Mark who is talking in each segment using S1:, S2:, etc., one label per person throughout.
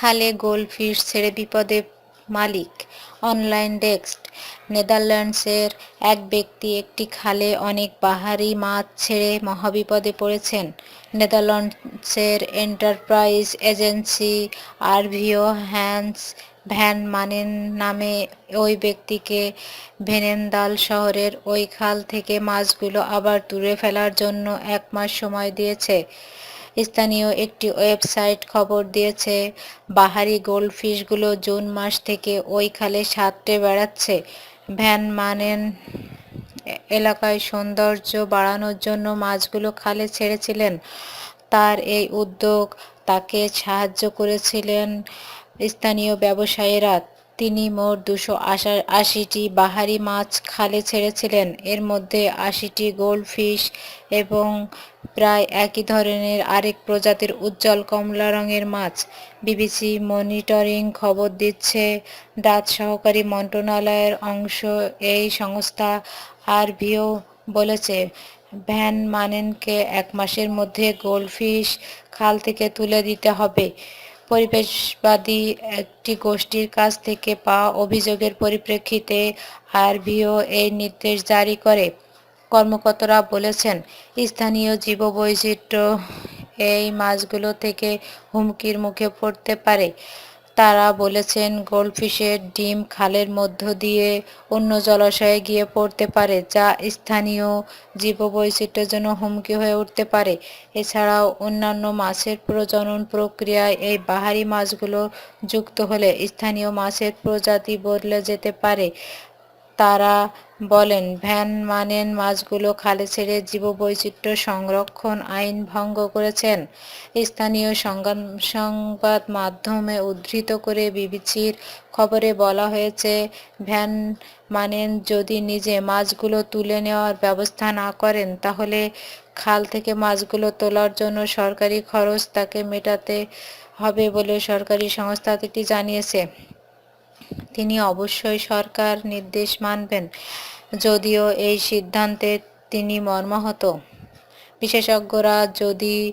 S1: খালে গোল্ডফিশ ছেড়ে বিপদে মালিক। অনলাইন ডেস্ক নেদারল্যান্ডসের এক ব্যক্তি একটি খালে অনেক বাহারি মাছ ছেড়ে মহাবিপদে পড়েছেন। নেদারল্যান্ডসের enterprise agency RVO Hans van Manen নামে ওই ব্যক্তিকে ভেনেন্দাল শহরের ওই খাল থেকে মাছগুলো আবার তুলে ফেলার জন্য এক মাস সময় দিয়েছে। স্থানীয় একটি ওয়েবসাইট খবর দিয়েছে, বাহারি গোল্ডফিশগুলো জুন মাস থেকে ওই খালে সাঁতরে বেড়াচ্ছে। ভ্যান মানেন এলাকায় সৌন্দর্য বাড়ানোর জন্য মাছগুলো খালে ছেড়েছিলেন। তার এই উদ্যোগ তাকে সাহায্য করেছিলেন স্থানীয় ব্যবসায়ীরা। তিনি মোট দুশো আশিটি বাহারি মাছ খালে ছেড়েছিলেন। এর মধ্যে আশিটি গোল্ডফিশ এবং প্রায় একই ধরনের আরেক প্রজাতির উজ্জ্বল কমলা রঙের মাছ। বিবিসি মনিটরিং খবর দিচ্ছে, ডাচ সহকারী মন্ত্রণালয়ের অংশ এই সংস্থা আরভিও বলেছে, ভ্যান মানেনকে এক মাসের মধ্যে গোল্ডফিশ খাল থেকে তুলে দিতে হবে। পরিবেশবাদী একটি গোষ্ঠীর কাছ থেকে পাওয়া অভিযোগের পরিপ্রেক্ষিতে আরভিও এই নির্দেশ জারি করে। কর্মকর্তারা বলেছেন, স্থানীয় জীববৈচিত্র্য এই মাছগুলো থেকে হুমকির মুখে পড়তে পারে। তারা বলেছেন, গোল্ডফিশের ডিম খালের মধ্য দিয়ে অন্য জলাশয়ে গিয়ে পড়তে পারে, যা স্থানীয় জীববৈচিত্র্যের জন্য হুমকি হয়ে উঠতে পারে। এছাড়াও অন্যান্য মাছের প্রজনন প্রক্রিয়ায় এই বাহারি মাছগুলো যুক্ত হলে স্থানীয় মাছের প্রজাতি বদলে যেতে পারে। তারা বলেন, ভ্যান মানেন মাছগুলো খালে ছেড়ে জীববৈচিত্র্য সংরক্ষণ আইন ভঙ্গ করেছেন। স্থানীয় সংবাদ মাধ্যমে উদ্ধৃত করে বিবিসির খবরে বলা হয়েছে, ভ্যান মানেন যদি নিজে মাছগুলো তুলে নেওয়ার ব্যবস্থা না করেন, তাহলে খাল থেকে মাছগুলো তোলার জন্য সরকারি খরচ তাকে মেটাতে হবে বলে সরকারি সংস্থা সংস্থাটি জানিয়েছে। তিনি অবশ্যই সরকার নির্দেশ মানবেন। যদিও এই সিদ্ধান্তে তিনি মর্মাহত। বিশেষজ্ঞরা যদি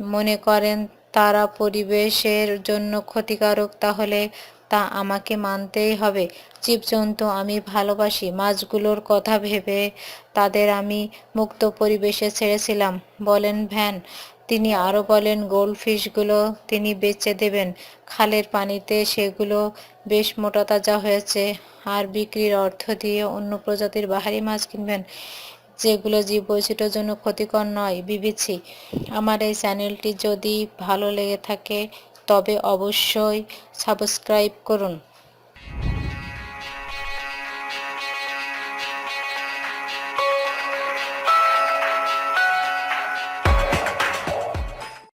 S1: মনে করেন তারা পরিবেশের জন্য ক্ষতিকারক, তাহলে তা আমাকে মানতেই হবে। জীবজন্তু আমি ভালোবাসি, মাছগুলোর কথা ভেবে তাদের আমি মুক্ত পরিবেশে ছেড়েছিলাম, বলেন ভ্যান। তিনি আরও বলেন গোল্ডফিশগুলো তিনি বেচে দেবেন। খালের পানিতে সেগুলো বেশ মোটা তাজা হয়েছে। আর বিক্রির অর্থ দিয়ে অন্য প্রজাতির বাহারি মাছ কিনবেন, যেগুলো জীব বৈচিত্র্যের জন্য ক্ষতিকর নয়। বিবিসি, আমার এই চ্যানেলটি যদি ভালো লেগে থাকে, তবে অবশ্যই সাবস্ক্রাইব করুন।